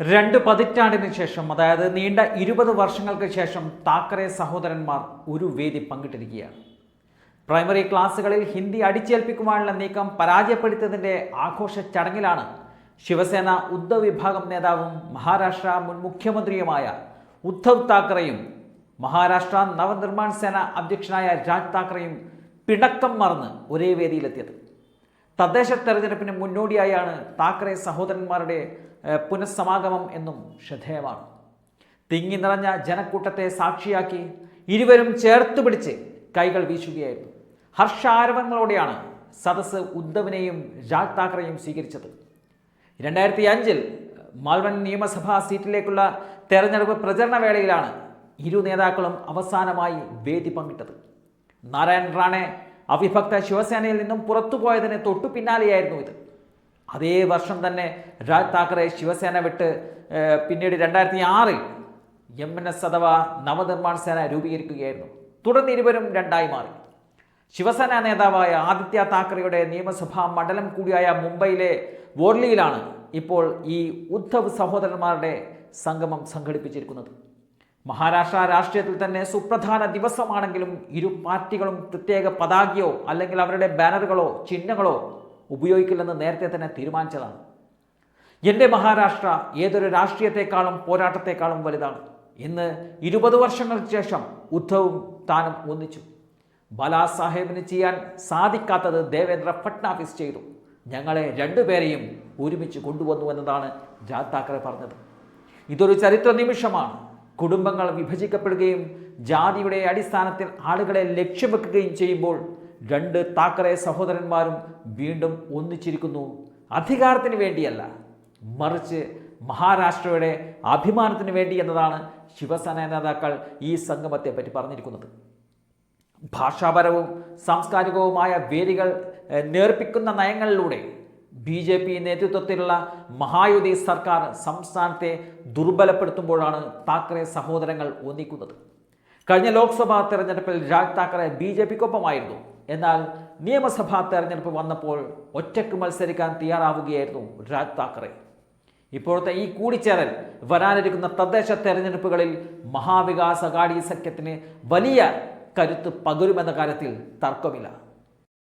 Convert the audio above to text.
രണ്ട് പതിറ്റാണ്ടിന് ശേഷം അതായത് നീണ്ട ഇരുപത് വർഷങ്ങൾക്ക് ശേഷം താക്കറെ സഹോദരന്മാർ ഒരു വേദി പങ്കിട്ടിരിക്കുകയാണ്. പ്രൈമറി ക്ലാസ്സുകളിൽ ഹിന്ദി അടിച്ചേൽപ്പിക്കുവാനുള്ള നീക്കം പരാജയപ്പെടുത്തിയതിന്റെ ആഘോഷ ചടങ്ങിലാണ് ശിവസേന ഉദ്ധവ് വിഭാഗം നേതാവും മഹാരാഷ്ട്ര മുൻ മുഖ്യമന്ത്രിയുമായ ഉദ്ധവ് താക്കറെയും മഹാരാഷ്ട്ര നവനിർമ്മാൺ സേന അധ്യക്ഷനായ രാജ് താക്കറെയും പിണക്കം മറന്ന് ഒരേ വേദിയിലെത്തിയത്. തദ്ദേശ തെരഞ്ഞെടുപ്പിന് മുന്നോടിയായാണ് താക്കറെ സഹോദരന്മാരുടെ പുനഃസമാഗമം എന്നും ശ്രദ്ധേയമാണ്. തിങ്ങി നിറഞ്ഞ ജനക്കൂട്ടത്തെ സാക്ഷിയാക്കി ഇരുവരും ചേർത്ത് പിടിച്ച് കൈകൾ വീശുകയായിരുന്നു. ഹർഷാരവങ്ങളോടെയാണ് സദസ്സ് ഉദ്ധവിനെയും രാജ് താക്കറെയും സ്വീകരിച്ചത്. രണ്ടായിരത്തി അഞ്ചിൽ മാൽവൻ നിയമസഭാ സീറ്റിലേക്കുള്ള തെരഞ്ഞെടുപ്പ് പ്രചരണ വേളയിലാണ് ഇരു നേതാക്കളും അവസാനമായി വേദി പങ്കിട്ടത്. നാരായൺ റാണെ അവിഭക്ത ശിവസേനയിൽ നിന്നും പുറത്തുപോയതിന് തൊട്ടു പിന്നാലെയായിരുന്നു ഇത്. അതേ വർഷം തന്നെ രാജ് താക്കറെ ശിവസേന വിട്ട് പിന്നീട് രണ്ടായിരത്തി ആറിൽ എം എൻ എസ് അഥവാ നവനിർമ്മാൺ സേന രൂപീകരിക്കുകയായിരുന്നു. തുടർന്ന് ഇരുവരും രണ്ടായി മാറി. ശിവസേന നേതാവായ ആദിത്യ താക്കറെയുടെ നിയമസഭാ മണ്ഡലം കൂടിയായ മുംബൈയിലെ വോർലിയിലാണ് ഇപ്പോൾ ഈ ഉദ്ധവ് സഹോദരന്മാരുടെ സംഗമം സംഘടിപ്പിച്ചിരിക്കുന്നത്. മഹാരാഷ്ട്ര രാഷ്ട്രീയത്തിൽ തന്നെ സുപ്രധാന ദിവസമാണെങ്കിലും ഇരു പാർട്ടികളും പ്രത്യേക പതാകയോ അല്ലെങ്കിൽ അവരുടെ ബാനറുകളോ ചിഹ്നങ്ങളോ ഉപയോഗിക്കില്ലെന്ന് നേരത്തെ തന്നെ തീരുമാനിച്ചതാണ്. എന്റെ മഹാരാഷ്ട്ര ഏതൊരു രാഷ്ട്രീയത്തെക്കാളും പോരാട്ടത്തെക്കാളും വലുതാണ്. ഇന്ന് ഇരുപത് വർഷങ്ങൾക്ക് ശേഷം ഉദ്ധവും താനും ഒന്നിച്ചു. ബാലാ സാഹേബിന് ചെയ്യാൻ സാധിക്കാത്തത് ദേവേന്ദ്ര ഫട്നാവിസ് ചെയ്തു. ഞങ്ങളെ രണ്ടുപേരെയും ഒരുമിച്ച് കൊണ്ടുവന്നു എന്നതാണ് രാജ് താക്കറെ പറഞ്ഞത്. ഇതൊരു ചരിത്ര നിമിഷമാണ്. കുടുംബങ്ങൾ വിഭജിക്കപ്പെടുകയും ജാതിയുടെ അടിസ്ഥാനത്തിൽ ആളുകളെ ലക്ഷ്യം വെക്കുകയും ചെയ്യുമ്പോൾ രണ്ട് താക്കറെ സഹോദരന്മാരും വീണ്ടും ഒന്നിച്ചിരിക്കുന്നു. അധികാരത്തിന് വേണ്ടിയല്ല മറിച്ച് മഹാരാഷ്ട്രയുടെ അഭിമാനത്തിന് വേണ്ടി എന്നതാണ് ശിവസേന നേതാക്കൾ ഈ സംഗമത്തെ പറ്റി പറഞ്ഞിരിക്കുന്നത്. ഭാഷാപരവും സാംസ്കാരികവുമായ വേരുകൾ നേർപ്പിക്കുന്ന നയങ്ങളിലൂടെ ബി ജെ പി നേതൃത്വത്തിലുള്ള മഹായുതി സർക്കാർ സംസ്ഥാനത്തെ ദുർബലപ്പെടുത്തുമ്പോഴാണ് താക്കറെ സഹോദരങ്ങൾ ഒന്നിക്കുന്നത്. കഴിഞ്ഞ ലോക്സഭാ തെരഞ്ഞെടുപ്പിൽ രാജ് താക്കറെ ബി ജെ പിക്കൊപ്പമായിരുന്നു. എന്നാൽ നിയമസഭാ തെരഞ്ഞെടുപ്പ് വന്നപ്പോൾ ഒറ്റയ്ക്ക് മത്സരിക്കാൻ തയ്യാറാവുകയായിരുന്നു രാജ് താക്കറെ. ഇപ്പോഴത്തെ ഈ കൂടിച്ചേരൽ വരാനിരിക്കുന്ന തദ്ദേശ തെരഞ്ഞെടുപ്പുകളിൽ മഹാവികാസ് അഗാഡി സഖ്യത്തിന് വലിയ കരുത്ത് പകരുമെന്ന കാര്യത്തിൽ തർക്കമില്ല.